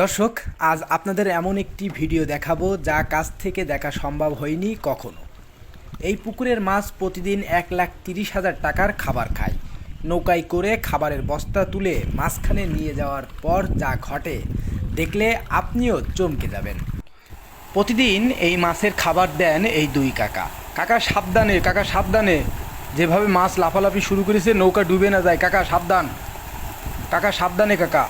দর্শক, আজ আপনাদের এমন একটি ভিডিও দেখাবো যা কাছ থেকে দেখা সম্ভব হয়নি কখনো। এই পুকুরের মাছ প্রতিদিন এক লাখ তিরিশ হাজার টাকার খাবার খায়। নৌকায় করে খাবারের বস্তা তুলে মাঝখানে নিয়ে যাওয়ার পর যা ঘটে, দেখলে আপনিও চমকে যাবেন। প্রতিদিন এই মাছের খাবার দেন এই দুই কাকা। কাকা সাবধানে কাকা সাবধানে। যেভাবে মাছ লাফালাফি শুরু করেছে, নৌকা ডুবে না যায়। কাকা সাবধান। কাকা সাবধানে, কাকা।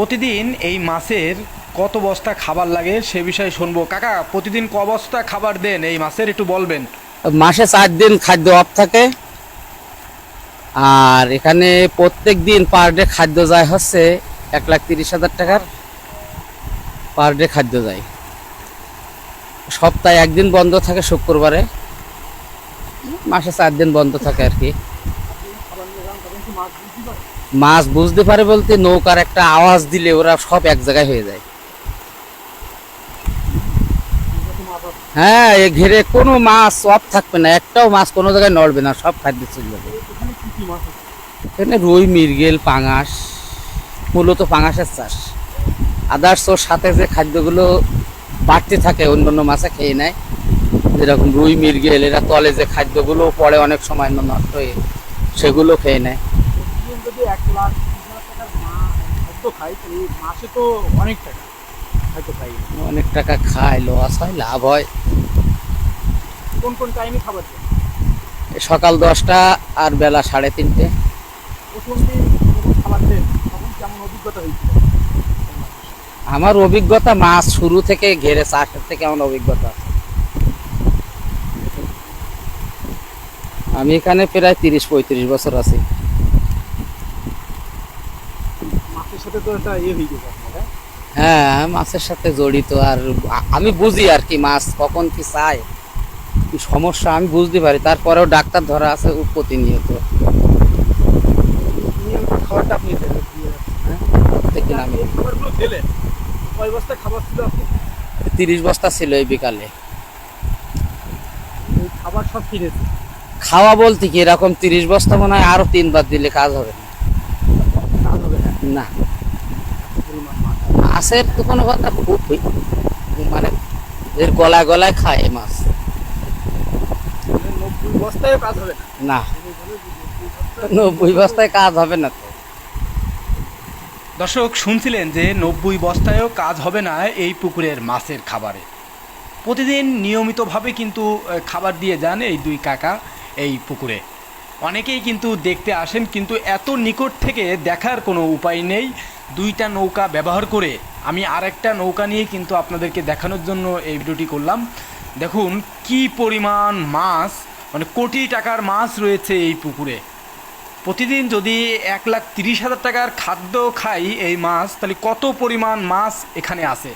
প্রতিদিন এই মাছের কত বস্তা খাবার লাগে সে বিষয়ে শুনব। কাকা, প্রতিদিন ক বস্তা খাবার দেন এই মাছের, একটু বলবেন। মাসে চার দিন খাদ্য অফ থাকে। আর এখানে প্রত্যেক দিন পার ডে খাদ্য যায় হচ্ছে এক লাখ তিরিশ হাজার টাকার পার ডে খাদ্য যায়। সপ্তাহে একদিন বন্ধ থাকে, শুক্রবারে। মাসে চার দিন বন্ধ থাকে আর কি। মাছ বুঝতে পারে বলতে নৌকার একটা আওয়াজ দিলে ওরা সব এক জায়গায় হয়ে যায়। হ্যাঁ এ ঘেরে কোনো মাছ অফ থাকবে না, একটাও মাছ কোনো জায়গায় নড়বে না, সব খাদ্য চলে যাবে। এখানে রুই, মৃগেল, পাঙাশ, মূলত পাঙাশের চাষ। আদার্স ওর সাথে যে খাদ্যগুলো বাড়তে থাকে অন্য অন্য মাছে খেয়ে নেয়, যেরকম রুই, মৃগেল, এরা তলে যে খাদ্যগুলো পড়ে অনেক সময় নষ্ট হয়ে, সেগুলো খেয়ে নেয়। যদি এক লাখ টাকার খাই মাসে তো অনেক টাকা। খাদ্য খাই। অনেক টাকা খায় লস হয় লাভ হয়। কোন কোন টাইমে খাবার সকাল দশটা আর বেলা সাড়ে তিনটে। প্রথম দিন খাবার দেন তখন কেমন অভিজ্ঞতা হয়েছিল? আমার অভিজ্ঞতা মাছ শুরু থেকে ঘেরে চাষের থেকে আমার অভিজ্ঞতা। আমি এখানে প্রায় তিরিশ পঁয়ত্রিশ বছর আছি। মাছের সাথে তো একটা ইয়ে হয়ে গেছে আপনার হ্যাঁ? হ্যাঁ মাছের সাথে জড়িত আর আমি বুঝি আর কি মাছ কখন কি চায় কি সমস্যা আমি বুঝতে পারি। তারপরেও ডাক্তার ধরা আছে প্রতিনিয়ত খাবারটা আপনি হ্যাঁ? কয় বস্তা খাবার ছিল আপনি? তিরিশ বস্তা ছিল এই বিকালে। খাবার সব কিনেছে খাওয়া বলতে কি এরকম তিরিশ বস্তা মনে হয় আরও তিনবার দিলে কাজ হবে না। না। মাছের তো কোনো কথা খুবই মানে এর গলায় গলায় খায় এই মাছ। কাজ হবে না। না। নব্বই বস্তায় কাজ হবে না তো। দর্শক শুনছিলেন যে নব্বই বস্তায়ও কাজ হবে না এই পুকুরের মাছের খাবারে। প্রতিদিন নিয়মিতভাবে কিন্তু খাবার দিয়ে যান এই দুই কাকা এই পুকুরে। অনেকেই কিন্তু দেখতে আসেন কিন্তু এত নিকট থেকে দেখার কোনো উপায় নেই। দুইটা নৌকা ব্যবহার করে আমি আরেকটা নৌকা নিয়ে কিন্তু আপনাদেরকে দেখানোর জন্য এই ভিডিওটি করলাম। দেখুন, কি পরিমাণ মাছ মানে কোটি টাকার মাছ রয়েছে এই পুকুরে। প্রতিদিন যদি এক লাখ তিরিশ হাজার টাকার খাদ্য খাই এই মাছ, তাহলে কত পরিমাণ মাছ এখানে আছে